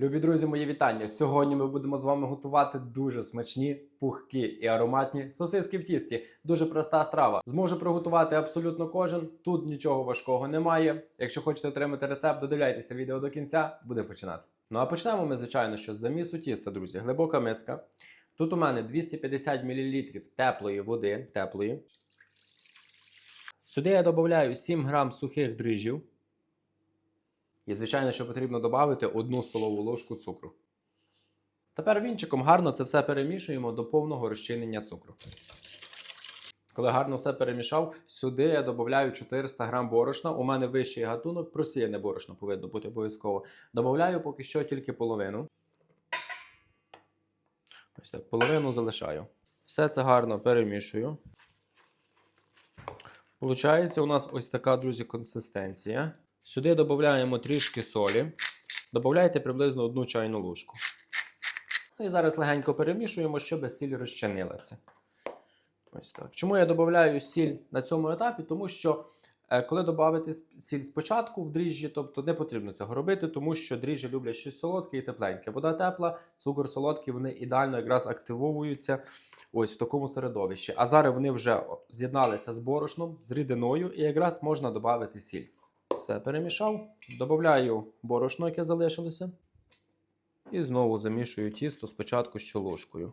Любі друзі, мої вітання! Сьогодні ми будемо з вами готувати дуже смачні, пухкі і ароматні сосиски в тісті. Дуже проста страва. Зможе приготувати абсолютно кожен. Тут нічого важкого немає. Якщо хочете отримати рецепт, додивляйтеся відео до кінця, будемо починати. Ну а почнемо ми, звичайно, що з замісу тіста, друзі. Глибока миска. Тут у мене 250 мл теплої води, теплої. Сюди я додаю 7 грам сухих дріжджів. І, звичайно, що потрібно додати одну столову ложку цукру. Тепер вінчиком гарно це все перемішуємо до повного розчинення цукру. Коли гарно все перемішав, сюди я додаю 400 г борошна. У мене вищий гатунок, просіяне борошно повинно бути обов'язково. Додаю поки що тільки половину. Ось так, половину залишаю. Все це гарно перемішую. Получається у нас ось така, друзі, консистенція. Сюди додаємо трішки солі. Додайте приблизно одну чайну ложку. Ну І зараз легенько перемішуємо, щоб сіль розчинилася. Ось так. Чому я додаю сіль на цьому етапі? Тому що е, коли додати сіль спочатку в дріжджі, тобто не потрібно цього робити, тому що дріжджі люблять щось солодке і тепленьке. Вода тепла, цукор солодкий, вони ідеально якраз активовуються ось в такому середовищі. А зараз вони вже з'єдналися з борошном, з рідиною, і якраз можна додати сіль. Все перемішав, додаю борошно, яке залишилося. І знову замішую тісто спочатку з ложкою.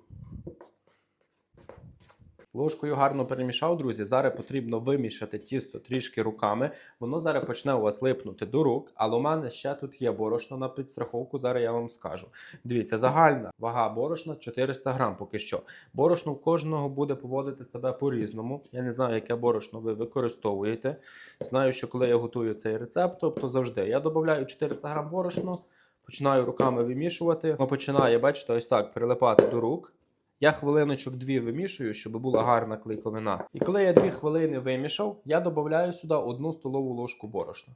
Ложкою гарно перемішав, друзі. Зараз потрібно вимішати тісто трішки руками. Воно зараз почне у вас липнути до рук, але у мене ще тут є борошно на підстраховку. Зараз я вам скажу. Дивіться, загальна вага борошна 400 грам поки що. Борошно в кожного буде поводити себе по-різному. Я не знаю, яке борошно ви використовуєте. Знаю, що коли я готую цей рецепт, тобто завжди я додаю 400 грам борошно, починаю руками вимішувати. Воно починає, бачите, ось так прилипати до рук. Я хвилиночок дві вимішую, щоб була гарна клейковина. І коли я дві хвилини вимішав, я додаю сюди одну столову ложку борошна.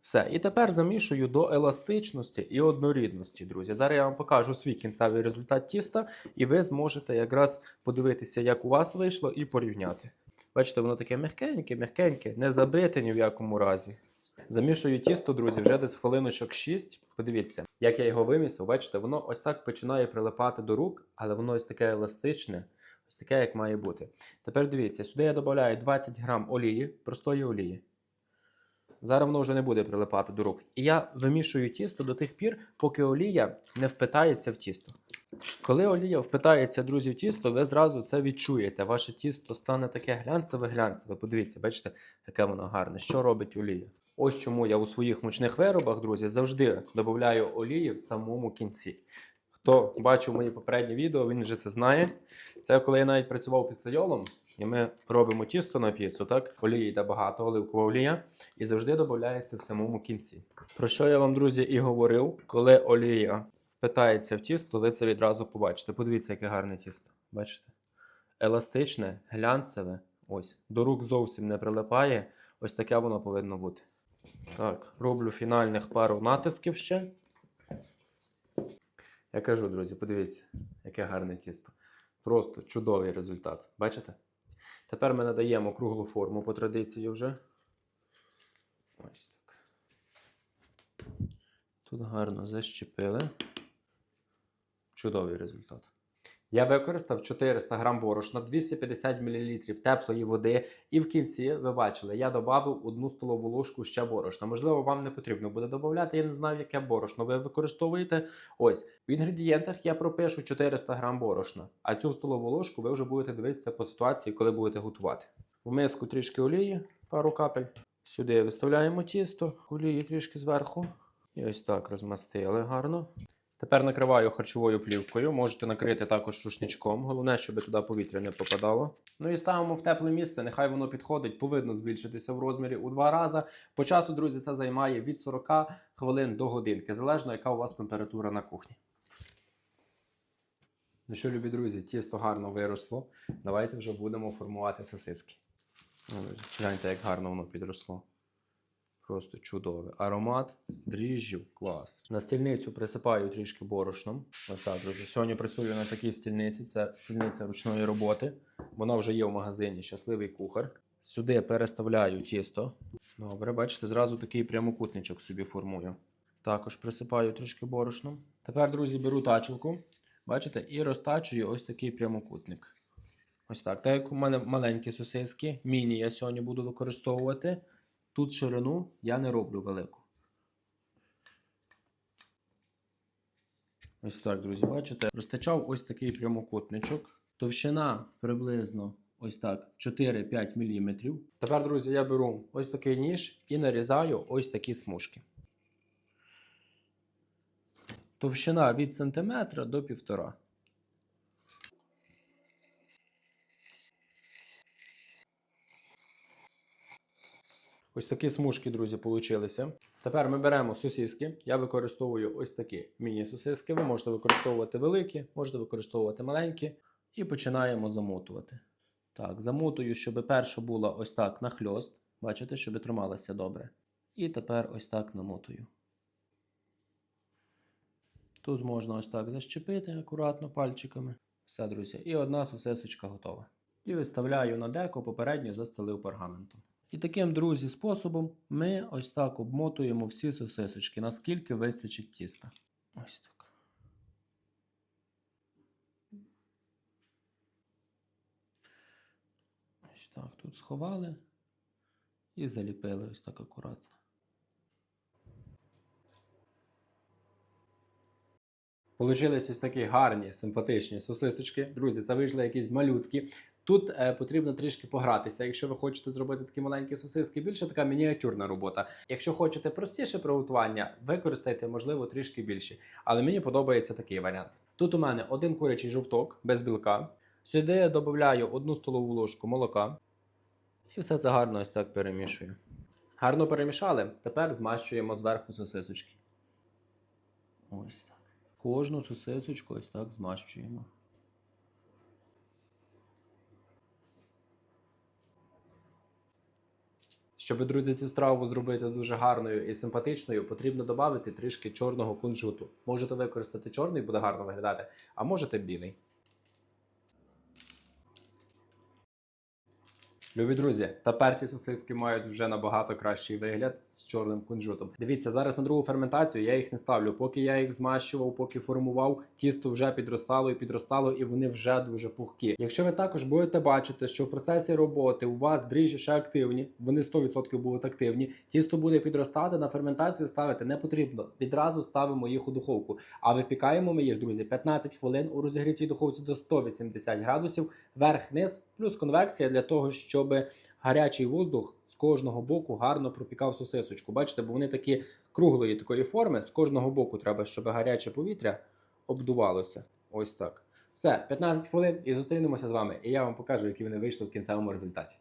Все. І тепер замішую до еластичності і однорідності, друзі. Зараз я вам покажу свій кінцевий результат тіста, і ви зможете якраз подивитися, як у вас вийшло, і порівняти. Бачите, воно таке м'якеньке, м'якеньке, не забите ні в якому разі. Замішую тісто, друзі, вже десь хвилиночок 6. Подивіться, як я його вимісив, бачите, воно ось так починає прилипати до рук, але воно ось таке еластичне, ось таке, як має бути. Тепер дивіться, сюди я додаю 20 грам олії, простої олії. Зараз воно вже не буде прилипати до рук. І я вимішую тісто до тих пір, поки олія не впитається в тісто. Коли олія впитається, друзі, в тісто, ви зразу це відчуєте. Ваше тісто стане таке глянцеве-глянцеве. Подивіться, бачите, яке воно гарне. Що робить олія? Ось чому я у своїх мучних виробах, друзі, завжди додаю олії в самому кінці. Хто бачив мої попередні відео, він вже це знає. Це коли я навіть працював піцейолом, і ми робимо тісто на піцу, так? Олії йде багато, оливкова олія, і завжди додається в самому кінці. Про що я вам, друзі, і говорив, коли олія впитається в тісто, ви це відразу побачите. Подивіться, яке гарне тісто. Бачите? Еластичне, глянцеве. Ось. До рук зовсім не прилипає. Ось таке воно повинно бути. Так, роблю фінальних пару натисків ще. Я кажу, друзі, подивіться, яке гарне тісто. Просто чудовий результат. Бачите? Тепер ми надаємо круглу форму по традиції вже. Ось так. Тут гарно защепили. Чудовий результат. Я використав 400 грам борошна, 250 мл теплої води, і в кінці, ви бачили, я додав одну столову ложку ще борошна. Можливо, вам не потрібно буде додати, я не знаю, яке борошно ви використовуєте. Ось, в інгредієнтах я пропишу 400 грам борошна, а цю столову ложку ви вже будете дивитися по ситуації, коли будете готувати. В миску трішки олії, пару капель. Сюди виставляємо тісто, олії трішки зверху. І ось так розмастили гарно. Тепер накриваю харчовою плівкою. Можете накрити також рушничком. Головне, щоб туди повітря не попадало. Ну і ставимо в тепле місце. Нехай воно підходить, повинно збільшитися в розмірі у два рази. По часу, друзі, це займає від 40 хвилин до годинки, залежно, яка у вас температура на кухні. Ну що, любі друзі, тісто гарно виросло. Давайте вже будемо формувати сосиски. Гляньте, як гарно воно підросло. Просто чудове. Аромат дріжджів клас. На стільницю присипаю трішки борошном. Ось так, друзі. Сьогодні працюю на такій стільниці. Це стільниця ручної роботи. Вона вже є в магазині Щасливий кухар. Сюди переставляю тісто. Добре, бачите, зразу такий прямокутничок собі формую. Також присипаю трішки борошном. Тепер, друзі, беру тачілку, бачите, і розтачую ось такий прямокутник. Ось так. Так як у мене маленькі сосиски, міні я сьогодні буду використовувати. Тут ширину я не роблю велику. Ось так, друзі, бачите? Розтачав ось такий прямокутничок. Товщина приблизно ось так 4-5 мм. Тепер, друзі, я беру ось такий ніж і нарізаю ось такі смужки. Товщина від сантиметра до півтора. Ось такі смужки, друзі, получилися. Тепер ми беремо сосиски. Я використовую ось такі міні-сосиски. Ви можете використовувати великі, можете використовувати маленькі. І починаємо замотувати. Так, замотую, щоб перша була ось так нахльост. Бачите, щоб трималася добре. І тепер ось так намотую. Тут можна ось так защепити акуратно пальчиками. Все, друзі. І одна сосисочка готова. І виставляю на деко, попередньо застелив пергаментом. І таким, друзі, способом ми ось так обмотуємо всі сосисочки, наскільки вистачить тіста. Ось так. Ось так тут сховали і заліпили ось так акуратно. Получились ось такі гарні, симпатичні сосисочки. Друзі, це вийшли якісь малютки. Тут е, потрібно трішки погратися. Якщо ви хочете зробити такі маленькі сосиски, більше така мініатюрна робота. Якщо хочете простіше приготування, використайте, можливо, трішки більше. Але мені подобається такий варіант. Тут у мене один курячий жовток без білка. Сюди я додаю одну столову ложку молока. І все це гарно ось так перемішую. Гарно перемішали. Тепер змащуємо зверху сосисочки. Ось так. Кожну сосисочку ось так змащуємо. Щоб, друзі, цю страву зробити дуже гарною і симпатичною, потрібно додати трішки чорного кунжуту. Можете використати чорний, буде гарно виглядати, а можете білий. Любі друзі, тепер ці сосиски мають вже набагато кращий вигляд з чорним кунжутом. Дивіться, зараз на другу ферментацію я їх не ставлю. Поки я їх змащував, поки формував, тісто вже підростало і підростало, і вони вже дуже пухкі. Якщо ви також будете бачити, що в процесі роботи у вас дріжджі ще активні, вони 100% будуть активні. Тісто буде підростати, на ферментацію ставити не потрібно. Відразу ставимо їх у духовку. А випікаємо ми їх, друзі, 15 хвилин у розігрітій духовці до 180 градусів, верх-низ, плюс конвекція для того, щоб гарячий воздух з кожного боку гарно пропікав сосисочку. Бачите, бо вони такі круглої такої форми. З кожного боку треба, щоб гаряче повітря обдувалося. Ось так. Все, 15 хвилин і зустрінемося з вами. І я вам покажу, які вони вийшли в кінцевому результаті.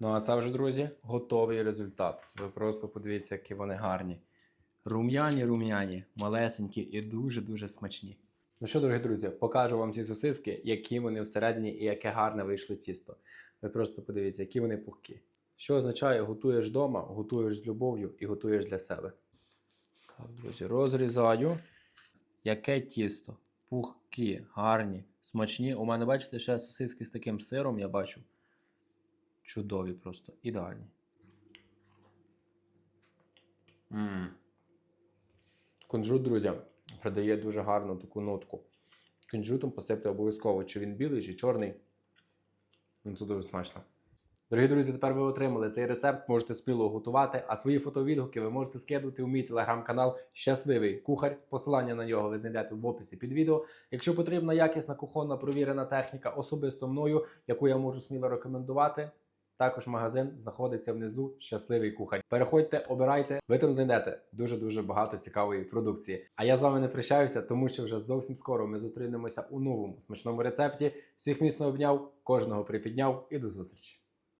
Ну а це вже, друзі, готовий результат. Ви просто подивіться, які вони гарні. Рум'яні, рум'яні, малесенькі і дуже-дуже смачні. Ну що, дорогі друзі, покажу вам ці сосиски, які вони всередині і яке гарне вийшло тісто. Ви просто подивіться, які вони пухкі. Що означає, готуєш вдома, готуєш з любов'ю і готуєш для себе. Так, друзі, розрізаю. Яке тісто? Пухкі, гарні, смачні. У мене, бачите, ще сосиски з таким сиром я бачу. Чудові просто, ідеальні. М. Кунжут, друзі, придає дуже гарну таку нотку. Кунжутом посипте обов'язково, чи він білий, чи чорний. Ну, Це дуже смачно. Дорогі друзі, тепер ви отримали цей рецепт, можете сміло готувати, а свої фотовідгуки ви можете скидувати у мій телеграм-канал Щасливий кухар. Посилання на нього ви знайдете в описі під відео. Якщо потрібна якісна кухонна провірена техніка особисто мною, яку я можу сміло рекомендувати, також магазин знаходиться внизу Щасливий кухар. Переходьте, обирайте, ви там знайдете дуже дуже багато цікавої продукції. А я з вами не прощаюся, тому що вже зовсім скоро ми зустрінемося у новому смачному рецепті. Всіх міцно обняв, кожного припідняв і до зустрічі.